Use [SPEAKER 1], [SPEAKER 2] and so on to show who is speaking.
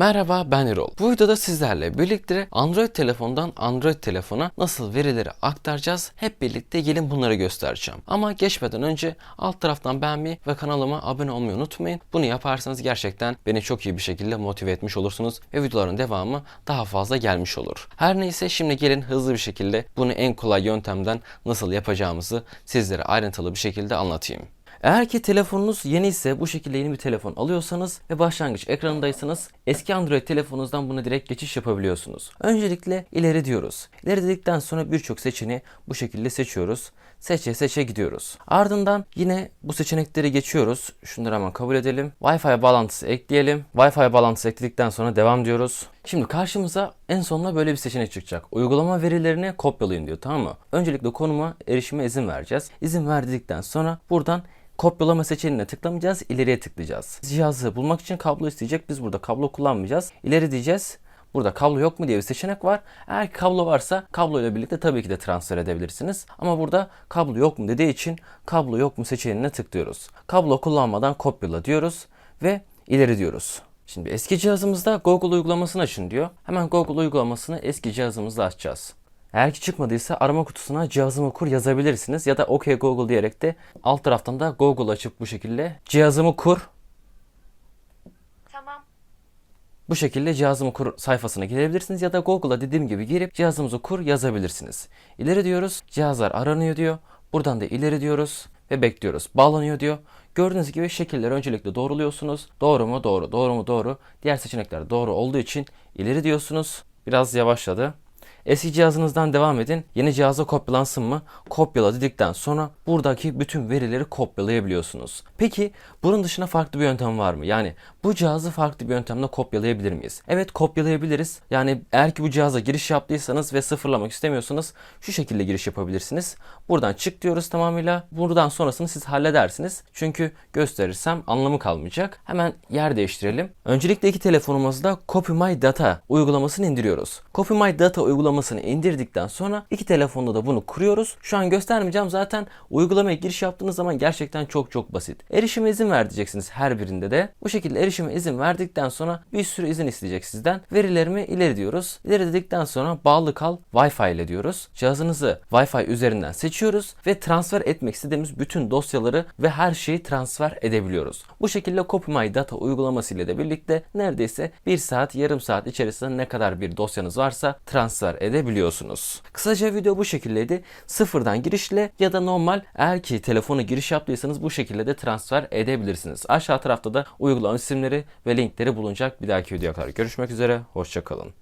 [SPEAKER 1] Merhaba ben Erol. Bu videoda sizlerle birlikte Android telefondan Android telefona nasıl verileri aktaracağız hep birlikte gelin bunları göstereceğim. Ama geçmeden önce alt taraftan beğenmeyi ve kanalıma abone olmayı unutmayın. Bunu yaparsanız gerçekten beni çok iyi bir şekilde motive etmiş olursunuz ve videoların devamı daha fazla gelmiş olur. Her neyse şimdi gelin hızlı bir şekilde bunu en kolay yöntemden nasıl yapacağımızı sizlere ayrıntılı bir şekilde anlatayım. Eğer ki telefonunuz yeni ise bu şekilde yeni bir telefon alıyorsanız ve başlangıç ekranındaysanız eski Android telefonunuzdan buna direkt geçiş yapabiliyorsunuz. Öncelikle ileri diyoruz. İleri dedikten sonra birçok seçeneği bu şekilde seçiyoruz. Seçe seçe gidiyoruz. Ardından yine bu seçenekleri geçiyoruz. Şunları hemen kabul edelim. Wi-Fi bağlantısı ekleyelim. Wi-Fi bağlantısı ekledikten sonra devam diyoruz. Şimdi karşımıza en sonunda böyle bir seçenek çıkacak. Uygulama verilerini kopyalayın diyor tamam mı? Öncelikle konuma erişime izin vereceğiz. İzin verdikten sonra buradan Kopyalama seçeneğine tıklamayacağız, ileriye tıklayacağız. Cihazı bulmak için kablo isteyecek. Biz burada kablo kullanmayacağız. İleri diyeceğiz. Burada kablo yok mu diye bir seçenek var. Eğer kablo varsa kablo ile birlikte tabii ki de transfer edebilirsiniz. Ama burada kablo yok mu dediği için kablo yok mu seçeneğine tıklıyoruz. Kablo kullanmadan kopyala diyoruz ve ileri diyoruz. Şimdi eski cihazımızda Google uygulamasını açın diyor. Hemen Google uygulamasını eski cihazımızda açacağız. Eğer ki çıkmadıysa arama kutusuna cihazımı kur yazabilirsiniz ya da OK Google diyerek de alt taraftan da Google açıp bu şekilde cihazımı kur
[SPEAKER 2] Tamam.
[SPEAKER 1] bu şekilde cihazımı kur sayfasına girebilirsiniz ya da Google'a dediğim gibi girip cihazımızı kur yazabilirsiniz. İleri diyoruz. Cihazlar aranıyor diyor. Buradan da ileri diyoruz ve bekliyoruz. Bağlanıyor diyor. Gördüğünüz gibi şekilleri öncelikle doğruluyorsunuz. Doğru mu? Doğru. Doğru mu? Doğru. Diğer seçenekler doğru olduğu için ileri diyorsunuz. Biraz yavaşladı. Eski cihazınızdan devam edin. Yeni cihaza kopyalansın mı? Kopyala dedikten sonra buradaki bütün verileri kopyalayabiliyorsunuz. Peki bunun dışında farklı bir yöntem var mı? Yani bu cihazı farklı bir yöntemle kopyalayabilir miyiz? Evet kopyalayabiliriz. Yani eğer ki bu cihaza giriş yaptıysanız ve sıfırlamak istemiyorsanız şu şekilde giriş yapabilirsiniz. Buradan çık diyoruz tamamıyla. Buradan sonrasını siz halledersiniz. Çünkü gösterirsem anlamı kalmayacak. Hemen yer değiştirelim. Öncelikle iki telefonumuzda Copy My Data uygulamasını indiriyoruz. Copy My Data uygulamasını indirdikten sonra iki telefonda da bunu kuruyoruz. Şu an göstermeyeceğim zaten uygulamaya giriş yaptığınız zaman gerçekten çok çok basit. Erişime izin ver her birinde de. Bu şekilde erişime izin verdikten sonra bir sürü izin isteyecek sizden. Verilerimi ileri diyoruz. İleri dedikten sonra bağlı kal Wi-Fi ile diyoruz. Cihazınızı Wi-Fi üzerinden seçiyoruz ve transfer etmek istediğimiz bütün dosyaları ve her şeyi transfer edebiliyoruz. Bu şekilde Copy My Data uygulaması ile de birlikte neredeyse 1 saat yarım saat içerisinde ne kadar bir dosyanız varsa transfer edebiliyorsunuz. Kısaca video bu şekildeydi. Sıfırdan girişle ya da normal eğer ki telefonu giriş yaptıysanız bu şekilde de transfer edebilirsiniz. Aşağı tarafta da uygulama isimleri ve linkleri bulunacak. Bir dahaki videoya kadar görüşmek üzere. Hoşçakalın.